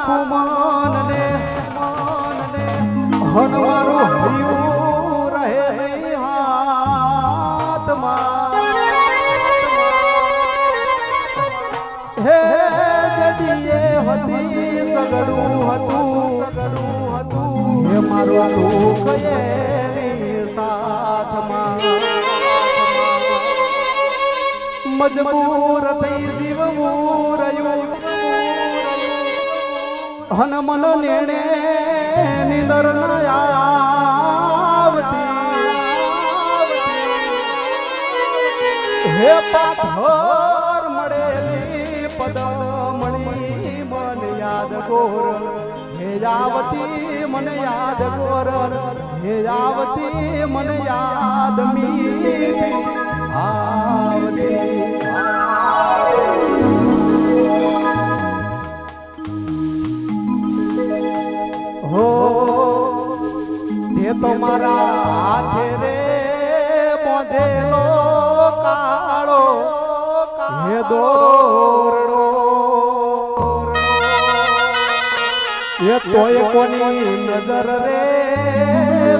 આખું મન ને મન ને હનવારું હૈયું રહે હાથમાં. હે જદીએ હતી, સગડું હતું. સગડું હતું હે મારું સુખ એ સાથમાં. મજબૂર થઈ જીવવું હન મન નેણે નિંદર આવતી. હે પાથર મળેલી પદમણી, મન યાદ કોર. હે આવતી મન યાદ કોર. હે આવતી મન યાદ મી આવતી તે તો મારા હાથે રે બોંધેલો કાળો, હે દોરડો એ તોય કોની નજર રે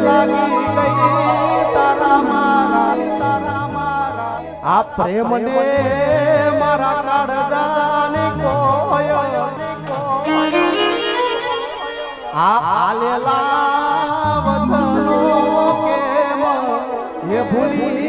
લાગી ગઈ તારા મારા તારા મારા. આ પ્રેમ ને મારા કાળજાની કોયો આ આલેલા વચનો કેમ હે ભૂલી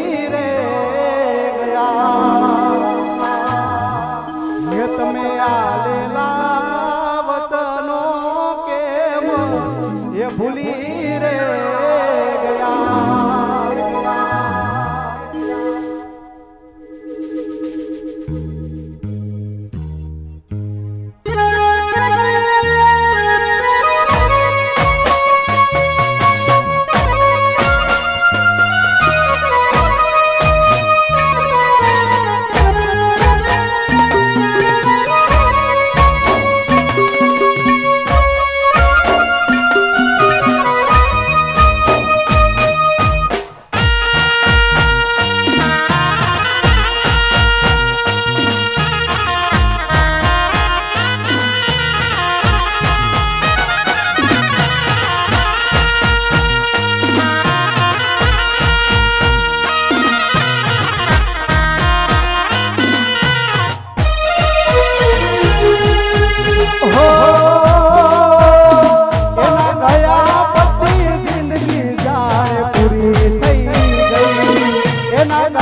ಏನಾದ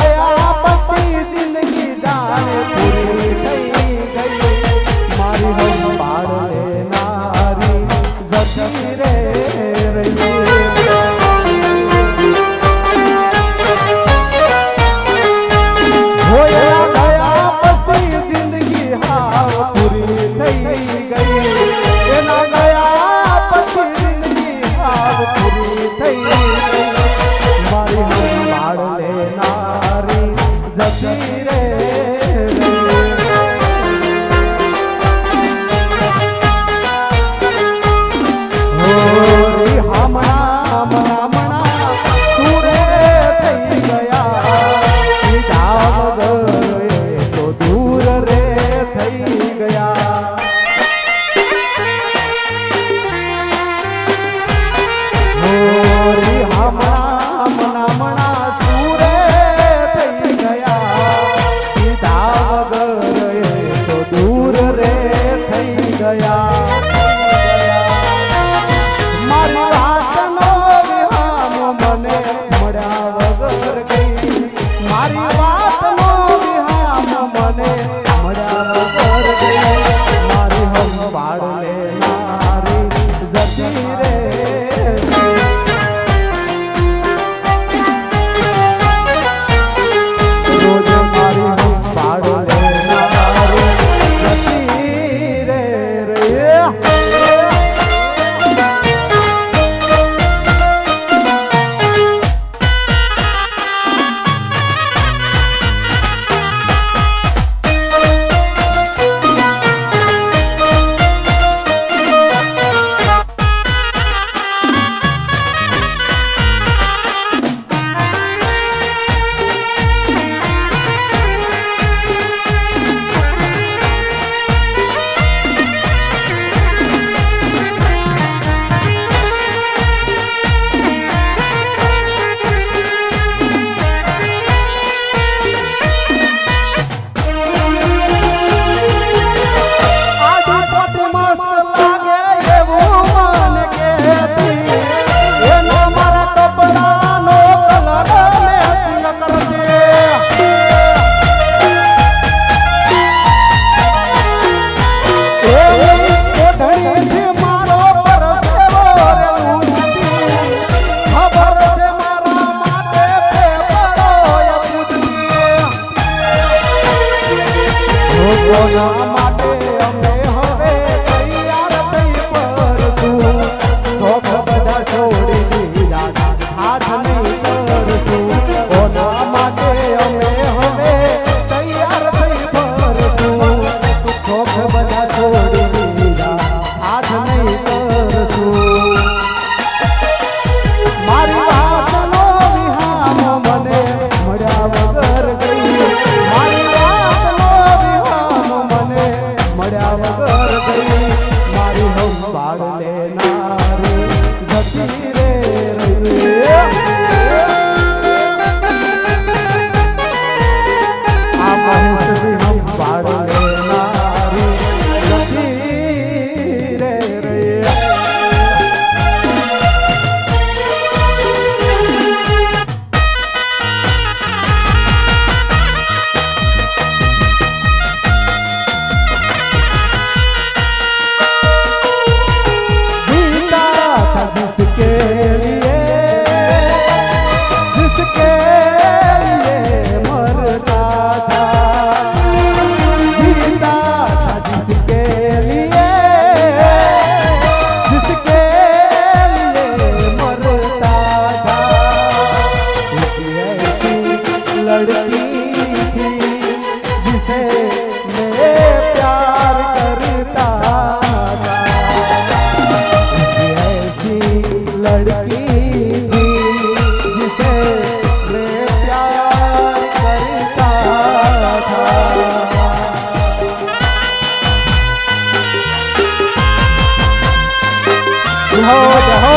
जहो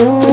तू